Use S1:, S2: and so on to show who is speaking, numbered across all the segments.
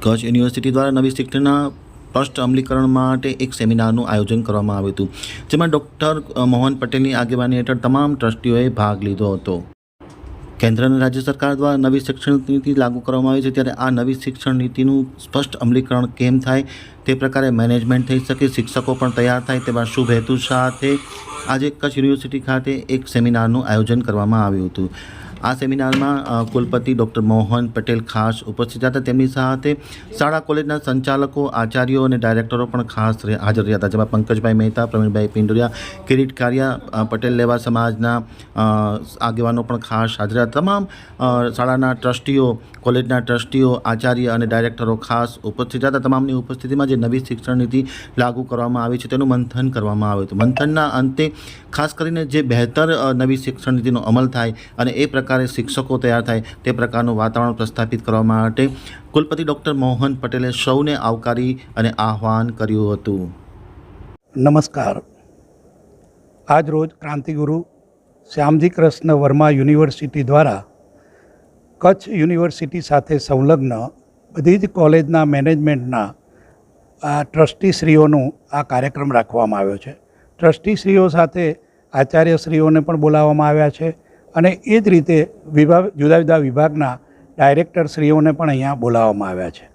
S1: Kutch university દ્વારા નવી શિક્ષણના સ્પષ્ટ અમલીકરણ માટે એક સેમિનારનું આયોજન કરવામાં આવ્યું હતું, જેમાં ડૉક્ટર મોહન પટેલની આગેવાની હેઠળ તમામ ટ્રસ્ટીઓએ ભાગ લીધો હતો. કેન્દ્ર અને રાજ્ય સરકાર દ્વારા નવી શિક્ષણ નીતિ લાગુ કરવામાં આવી છે, ત્યારે આ નવી શિક્ષણ નીતિનું સ્પષ્ટ અમલીકરણ કેમ થાય, તે પ્રકારે મેનેજમેન્ટ થઈ શકે, શિક્ષકો પણ તૈયાર થાય, તેવા શુભ હેતુ સાથે આજે કચ્છ યુનિવર્સિટી ખાતે એક સેમિનારનું આયોજન કરવામાં આવ્યું હતું. આ સેમિનારમાં કુલપતિ ડૉક્ટર મોહન પટેલ ખાસ ઉપસ્થિત હતા. તેમની સાથે શાળા કોલેજના સંચાલકો, આચાર્યો અને ડાયરેક્ટરો પણ ખાસ હાજર રહ્યા હતા. જેમાં પંકજભાઈ મહેતા, પ્રવીણભાઈ પિંડુરિયા, કિરીટ કારિયા પટેલ લેવા સમાજના આગેવાનો પણ ખાસ હાજર હતા. તમામ શાળાના ટ્રસ્ટીઓ, કોલેજના ટ્રસ્ટીઓ, આચાર્ય અને ડાયરેક્ટરો ખાસ ઉપસ્થિત હતા. તમામની ઉપસ્થિતિમાં જે નવી શિક્ષણ નીતિ લાગુ કરવામાં આવી છે તેનું મંથન કરવામાં આવ્યું હતું. મંથનના અંતે ખાસ કરીને જે બહેતર નવી શિક્ષણ નીતિનો અમલ થાય અને એ પ્રકારે શિક્ષકો તૈયાર થાય તે પ્રકારનું વાતાવરણ પ્રસ્થાપિત કરવા માટે કુલપતિ ડૉક્ટર મોહન પટેલે સૌને આવકારી અને આહ્વાન કર્યું હતું.
S2: નમસ્કાર. આજ રોજ ક્રાંતિગુરુ શ્યામજી કૃષ્ણ વર્મા યુનિવર્સિટી દ્વારા કચ્છ યુનિવર્સિટી સાથે સંલગ્ન બધી જ કોલેજના મેનેજમેન્ટના, આ ટ્રસ્ટીશ્રીઓનું આ કાર્યક્રમ રાખવામાં આવ્યો છે. ટ્રસ્ટીશ્રીઓ સાથે આચાર્યશ્રીઓને પણ બોલાવવામાં આવ્યા છે અને એ જ રીતે વિભાગ, જુદા જુદા વિભાગના ડાયરેક્ટરશ્રીઓને પણ અહીંયા બોલાવવામાં આવ્યા છે.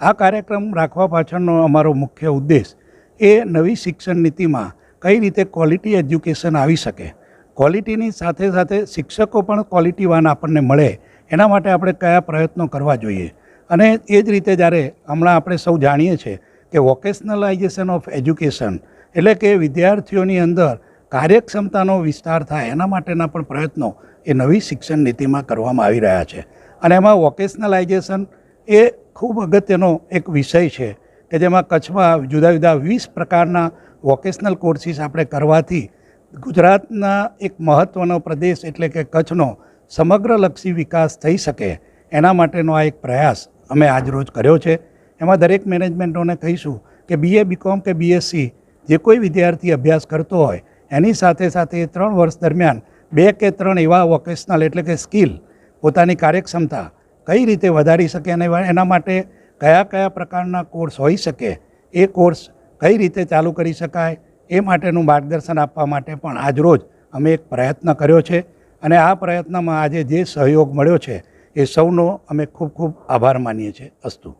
S2: આ કાર્યક્રમ રાખવા પાછળનો અમારો મુખ્ય ઉદ્દેશ એ નવી શિક્ષણ નીતિમાં કઈ રીતે ક્વોલિટી એજ્યુકેશન આવી શકે. ક્વોલિટીની સાથે સાથે શિક્ષકો પણ ક્વોલિટીવાન આપણને મળે એના માટે આપણે કયા પ્રયત્નો કરવા જોઈએ. અને એ જ રીતે જ્યારે હમણાં આપણે સૌ જાણીએ છીએ કે વોકેશનલાઇઝેશન ઓફ એજ્યુકેશન એટલે કે વિદ્યાર્થીઓની અંદર કાર્યક્ષમતાનો વિસ્તાર થાય એના માટેના પણ પ્રયત્નો એ નવી શિક્ષણ નીતિમાં કરવામાં આવી રહ્યા છે. અને એમાં વોકેશનલાઇઝેશન એ ખૂબ અગત્યનો એક વિષય છે કે જેમાં કચ્છમાં જુદા જુદા વીસ પ્રકારના વોકેશનલ કોર્સિસ આપણે કરવાથી ગુજરાતના એક મહત્ત્વનો પ્રદેશ એટલે કે કચ્છનો સમગ્રલક્ષી વિકાસ થઈ શકે એના માટેનો આ એક પ્રયાસ અમે આજરોજ કર્યો છે. એમાં દરેક મેનેજમેન્ટોને કહીશું કે બીએ બીકોમ કે બીએસસી જે કોઈ વિદ્યાર્થી અભ્યાસ કરતો હોય એની સાથે સાથે એ ત્રણ વર્ષ દરમિયાન બે કે ત્રણ એવા વોકેશનલ એટલે કે સ્કિલ પોતાની કાર્યક્ષમતા કઈ રીતે વધારી શકે અને એના માટે કયા કયા પ્રકારના કોર્સ હોઈ શકે, એ કોર્સ કઈ રીતે ચાલુ કરી શકાય, એ માટેનું માર્ગદર્શન આપવા માટે પણ આજરોજ અમે એક પ્રયત્ન કર્યો છે. અને આ પ્રયત્નમાં આજે જે સહયોગ મળ્યો છે, એ સૌનો અમે ખૂબ ખૂબ આભાર માનીએ છીએ. અસ્તુ.